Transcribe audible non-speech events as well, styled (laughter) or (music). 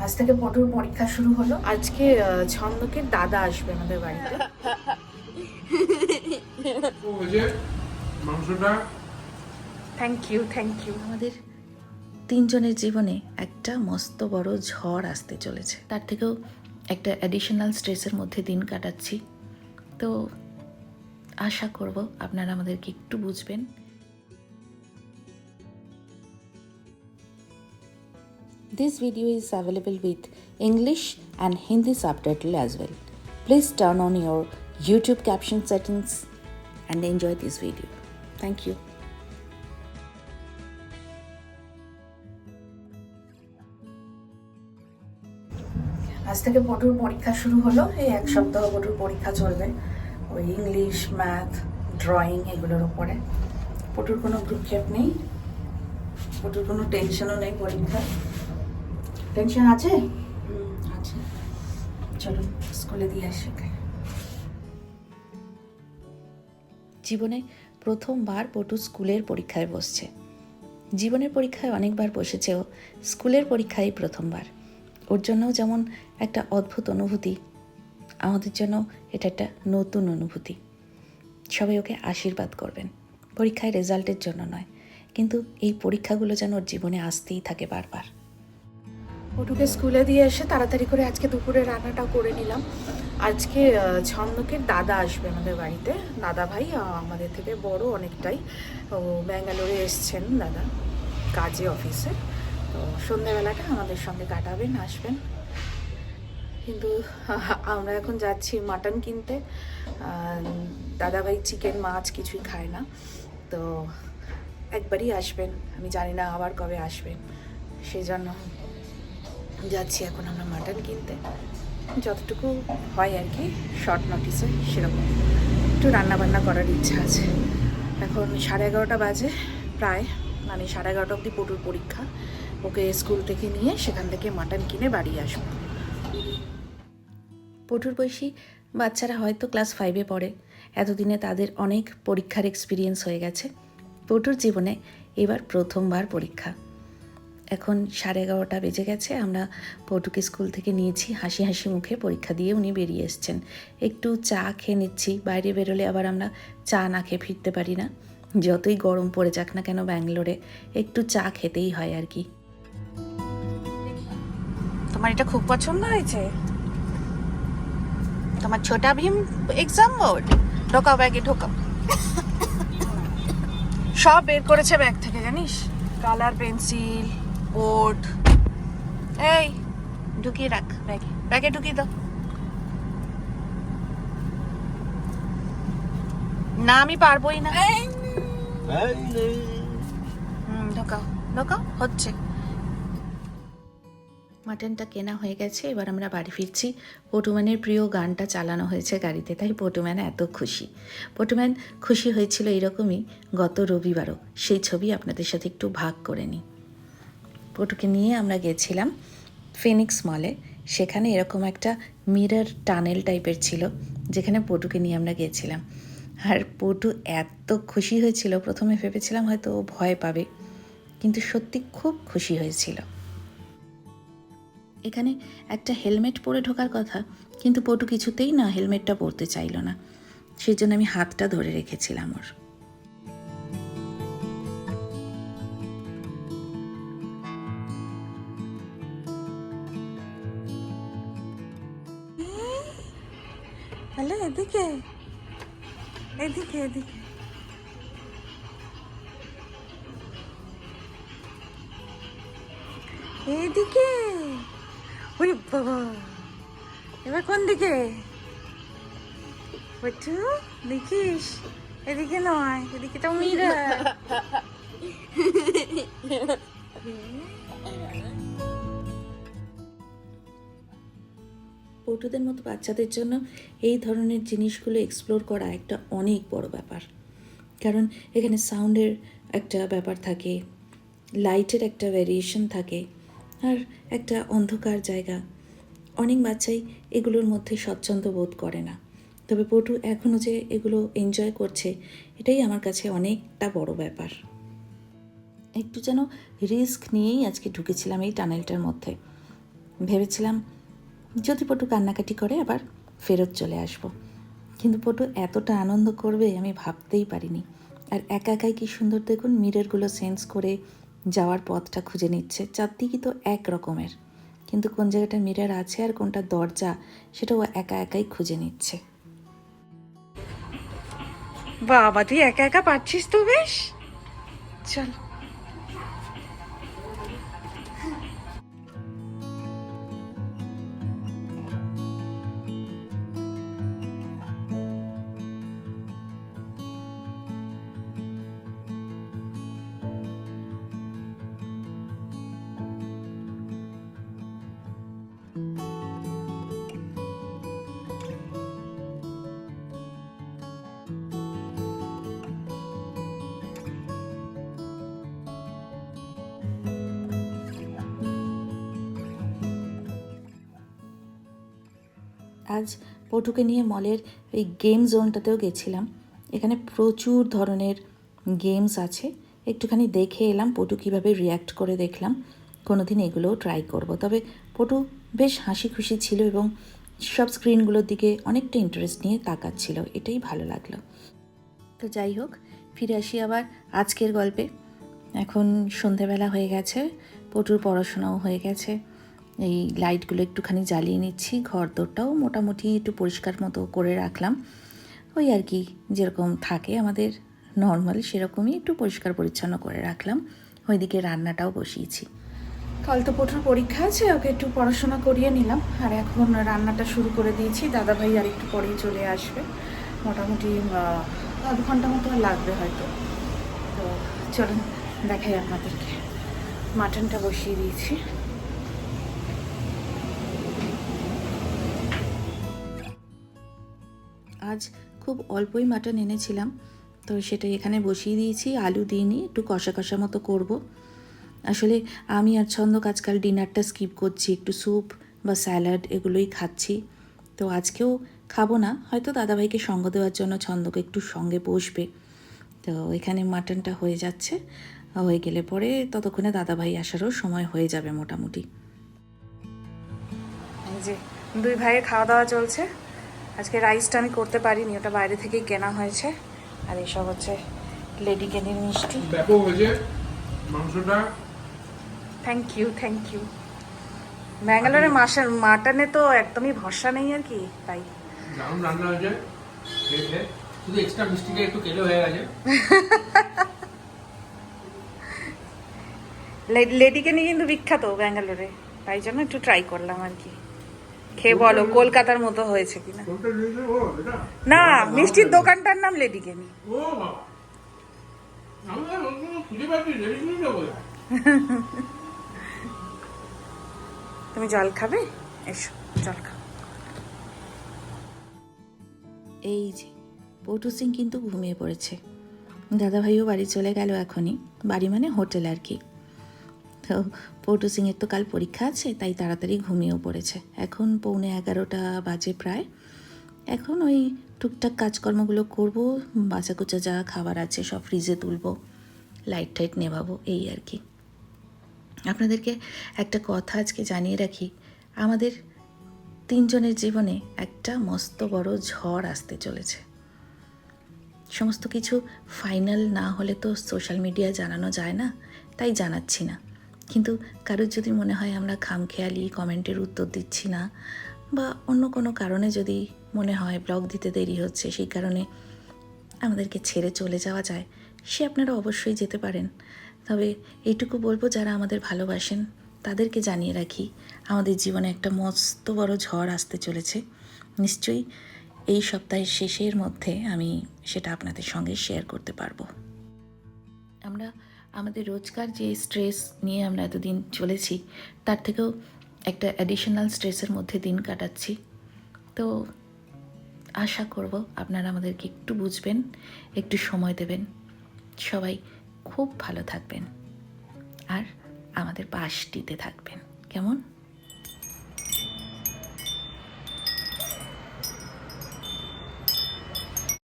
আজ থেকে পটুর পরীক্ষা শুরু হলো। আজকে আহ, ছন্দকের দাদা আসবে আমাদের বাড়িতে। থ্যাংক ইউ থ্যাংক ইউ আমাদের তিনজনের জীবনে একটা মস্ত বড় ঝড় আসতে চলেছে। তার থেকেও একটা অ্যাডিশনাল স্ট্রেসের মধ্যে দিন কাটাচ্ছি। তো আশা করব আপনারা আমাদেরকে একটু বুঝবেন। This video is available with English and Hindi subtitle as well. Please turn on your YouTube caption settings and enjoy this video. Thank you. আজ থেকে পটুর পরীক্ষা শুরু হলো এই এক সপ্তাহ পটুর পরীক্ষা চলবে ওই ইংলিশ ম্যাথ ড্রয়িং এগুলোর উপরে পটুর কোনো ভ্রুক্ষেপ নেই পটুর কোনো টেনশনও নেই পরীক্ষা টেনশন আছে? আছে। চলো স্কুলে দিয়ে আসি জীবনে প্রথমবার পটু স্কুলের পরীক্ষায় বসছে। জীবনের পরীক্ষায় অনেকবার বসেছে ও স্কুলের পরীক্ষায় প্রথমবার। ওর জন্যও যেমন একটা অদ্ভুত অনুভূতি আমাদের জন্য এটা একটা নতুন অনুভূতি। সবাই ওকে আশীর্বাদ করবেন পরীক্ষায় রেজাল্টের জন্য নয়। কিন্তু এই পরীক্ষাগুলো যেন ওর জীবনে আসতেই থাকে বারবার। পটুকে স্কুলে দিয়ে এসে তাড়াতাড়ি করে আজকে দুপুরে রান্নাটা করে নিলাম। আজকে ছন্দকের দাদা আসবে আমাদের বাড়িতে। দাদা ভাই আমাদের থেকে বড় অনেকটাই। ও ব্যাঙ্গালোরে এসছেন দাদা, কাজে অফিসে। তো সন্ধ্যেবেলাটা আমাদের সঙ্গে কাটাবেন, আসবেন। কিন্তু আমরা এখন যাচ্ছি মাটন কিনতে। দাদা ভাই চিকেন, মাছ কিছুই খায় না। তো একবারই আসবেন। আমি জানি না আবার কবে আসবেন। সেই জন্য যাচ্ছি এখন আমরা মাটন কিনতে। যতটুকু হয় আর কি শর্ট নোটিসে সেরকম। একটু রান্না বান্না করার ইচ্ছা আছে। এখন সাড়ে এগারোটা বাজে প্রায় মানে সাড়ে এগারোটা অবধি পটুর পরীক্ষা। ওকে স্কুল থেকে নিয়ে সেখান থেকে মাটন কিনে বাড়ি আসব। পটুর বয়সী বাচ্চারা হয়তো ক্লাস ফাইভে পড়ে। এতদিনে তাদের অনেক পরীক্ষার এক্সপিরিয়েন্স হয়ে গেছে। পটুর জীবনে এবার প্রথমবার পরীক্ষা। এখন সাড়ে এগারোটা বেজে গেছে। আমরা পটুকে স্কুল থেকে নিয়েছি। হাসি হাসি মুখে পরীক্ষা দিয়ে উনি বেরিয়ে এসছেন। একটু চা খেয়ে নিচ্ছি। বাইরে বেরোলে আবার আমরা চা না খেয়ে ফিরতে পারি না। যতই গরম পড়ে যাক না কেন ব্যাঙ্গালোরে, একটু চা খেতেই হয় আর কি। তোমার এটা খুব পছন্দ হয়েছে? তোমার ছোটা ভীম এক্সাম বোর্ড ঢোকাও ব্যাগে, ঢোকাও। সব বের করেছে ব্যাগ থেকে, জানিস? Colour pencil board. এই ঢুকিয়ে রাখ ব্যাগে ব্যাগে ঢুকিয়ে দাও। না আমি পারবোই না। হুম ঢোকাও ঢোকাও হচ্ছে। মাটনটা কেনা হয়ে গেছে এবার আমরা বাড়ি ফিরছি। পটুম্যানের প্রিয় গানটা চালানো হয়েছে গাড়িতে তাই পটুম্যান এত খুশি। পটুম্যান খুশি হয়েছিল এরকমই গত রবিবারও। সেই ছবি আপনাদের সাথে একটু ভাগ করে নিই। পটুকে নিয়ে আমরা গেছিলাম ফিনিক্স মলে সেখানে এরকম একটা মিরর টানেল টাইপের ছিল, যেখানে পটুকে নিয়ে আমরা গেছিলাম। আর পটু এত খুশি হয়েছিল, প্রথমে ভেবেছিলাম হয়তো ও ভয় পাবে, কিন্তু সত্যি খুব খুশি হয়েছিল। এখানে একটা হেলমেট পরে ঢোকার কথা, কিন্তু পটু কিছুতেই না হেলমেটটা পরতে চাইলো না। সেই জন্য আমি হাতটা ধরে রেখেছিলাম ওর। হ্যালো এদিকে? এদিকে এদিকে। এইদিকে ওরে বাবা। এবার কোন দিকে? বটু দেখিস? এদিকে নয় এদিকে তো মিরা পটুদের মতো বাচ্চাদের জন্য এই ধরনের জিনিসগুলো এক্সপ্লোর করা একটা অনেক বড় ব্যাপার। কারণ এখানে সাউন্ডের একটা ব্যাপার থাকে লাইটের একটা ভ্যারিয়েশন থাকে, আর একটা অন্ধকার জায়গা। অনেক বাচ্চাই এগুলোর মধ্যে স্বচ্ছন্দ বোধ করে না। তবে পটু এখনও যে এগুলো এনজয় করছে, এটাই আমার কাছে অনেকটা বড় ব্যাপার। একটু যেন রিস্ক নিয়েই আজকে ঢুকেছিলাম এই টানেলটার মধ্যে। ভেবেছিলাম যদি পটু কান্নাকাটি করে, আবার ফেরত চলে আসব। কিন্তু পটু এতটা আনন্দ করবে আমি ভাবতেই পারিনি। আর একা একাই কি সুন্দর দেখুন, মিররগুলো সেন্স করে যাওয়ার পথটা খুঁজে নিচ্ছে। চারদিকই তো এক রকমের। কিন্তু কোন জায়গাটা মিরর আছে আর কোনটা দরজা সেটা ও একা একাই খুঁজে নিচ্ছে। বাবা তুই একা একা পাচ্ছিস তো বেশ? চল। আজ পটুকে নিয়ে মলের এই গেম জোনটাতেও গেছিলাম। এখানে প্রচুর ধরনের গেমস আছে। একটুখানি দেখে এলাম, পটু কীভাবে রিয়্যাক্ট করে দেখলাম। কোনো দিন এগুলোও ট্রাই করব। তবে পটু বেশ হাসি খুশি ছিল এবং সব স্ক্রিনগুলোর দিকে অনেকটা ইন্টারেস্ট নিয়ে তাকাচ্ছিল। এটাই ভালো লাগল। তো যাই হোক, ফিরে আসি আবার আজকের গল্পে। এখন সন্ধেবেলা হয়ে গেছে, পটুর পড়াশোনাও হয়ে গেছে। এই লাইটগুলো একটুখানি জ্বালিয়ে নিচ্ছি ঘর দোরটাও মোটামুটি একটু পরিষ্কার মতো করে রাখলাম। ওই আর কি, যেরকম থাকে আমাদের নর্মাল সেরকমই একটু পরিষ্কার পরিচ্ছন্ন করে রাখলাম। ওইদিকে রান্নাটাও বসিয়েছি। কাল তো পটুর পরীক্ষা আছে, ওকে একটু পড়াশোনা করিয়ে নিলাম। আর এখন রান্নাটা শুরু করে দিয়েছি দাদা ভাই আর একটু পরেই চলে আসবে। মোটামুটি আধ ঘণ্টা মতো লাগবে হয়তো। তো চলুন, দেখাই আপনাদেরকে। মাটনটা বসিয়ে দিয়েছি। আজ খুব অল্পই মাটন এনেছিলাম। তো সেটা এখানে বসিয়ে দিয়েছি। আলু দিইনি একটু কষা কষা মতো করব। আসলে আমি আর ছন্দ আজকাল ডিনারটা স্কিপ করছি। একটু স্যুপ বা স্যালাড এগুলোই খাচ্ছি। তো আজকেও খাব না। হয়তো দাদাভাইকে সঙ্গ দেওয়ার জন্য ছন্দকে একটু সঙ্গে বসবে। তো এখানে মাটনটা হয়ে যাচ্ছে। হয়ে গেলে পরে ততক্ষণে দাদাভাই আসারও সময় হয়ে যাবে মোটামুটি। দুই ভাইয়ের খাওয়া দাওয়া চলছে। আজকে রাইসটা আমি করতে পারিনি ওটা বাইরে থেকেই কেনা হয়েছে। আর এসব হচ্ছে লেডি কেনির মিষ্টি। ব্যাপক হয়েছে মাংসটা। থ্যাংক ইউ থ্যাংক ইউ ব্যাঙ্গালোরে মাসার মাটনে তো একদমই ভরসা নেই আর কি তাই। দারুণ রান্না হয়েছে। শুধু এক্সট্রা মিষ্টিটা একটু কেলে হয়ে গেছে। (laughs) লেডি কেনি কিন্তু বিখ্যাত ব্যাঙ্গালোরে তাই জন্য একটু ট্রাই করলাম আর কি। খেয়ে বলো, কলকাতার মতো হয়েছে কিনা? না, মিষ্টির দোকানটার নাম লেডি কেনি তুমি জল খাবে? এসো, জল খাও। এই যে, পটু সিং কিন্তু ঘুমিয়ে পড়েছে। দাদাভাইও বাড়ি চলে গেল এখনই। বাড়ি মানে হোটেল আর কি। তো পটু সিংয়ের তো কাল পরীক্ষা আছে, তাই তাড়াতাড়ি ঘুমিয়েও পড়েছে। এখন পৌনে এগারোটা বাজে প্রায়। এখন ওই টুকটাক কাজকর্মগুলো করব বাঁচা কুচা যা খাবার আছে সব ফ্রিজে তুলবো লাইট টাইট নেভাবো, এই আর কি। আপনাদেরকে একটা কথা আজকে জানিয়ে রাখি, আমাদের তিনজনের জীবনে একটা মস্ত বড় ঝড় আসতে চলেছে। সমস্ত কিছু ফাইনাল না হলে তো সোশ্যাল মিডিয়া জানানো যায় না, তাই জানাচ্ছি না। কিন্তু কারোর যদি মনে হয় আমরা খামখেয়ালি, কমেন্টের উত্তর দিচ্ছি না, বা অন্য কোনো কারণে যদি মনে হয় ব্লগ দিতে দেরি হচ্ছে, সেই কারণে আমাদেরকে ছেড়ে চলে যাওয়া যায়, সে আপনারা অবশ্যই যেতে পারেন। তবে এইটুকু বলব, যারা আমাদের ভালোবাসেন, তাদেরকে জানিয়ে রাখি, আমাদের জীবনে একটা মস্ত বড় ঝড় আসতে চলেছে। নিশ্চয়ই এই সপ্তাহের শেষের মধ্যে আমি সেটা আপনাদের সঙ্গে শেয়ার করতে পারব। আমরা আমাদের রোজকার যে স্ট্রেস নিয়ে আমরা এতদিন চলেছি, তার থেকেও একটা অ্যাডিশনাল স্ট্রেসের মধ্যে দিন কাটাচ্ছি। তো আশা করব আপনারা আমাদেরকে একটু বুঝবেন, একটু সময় দেবেন। সবাই খুব ভালো থাকবেন। আর আমাদের পাশটিতে থাকবেন। কেমন?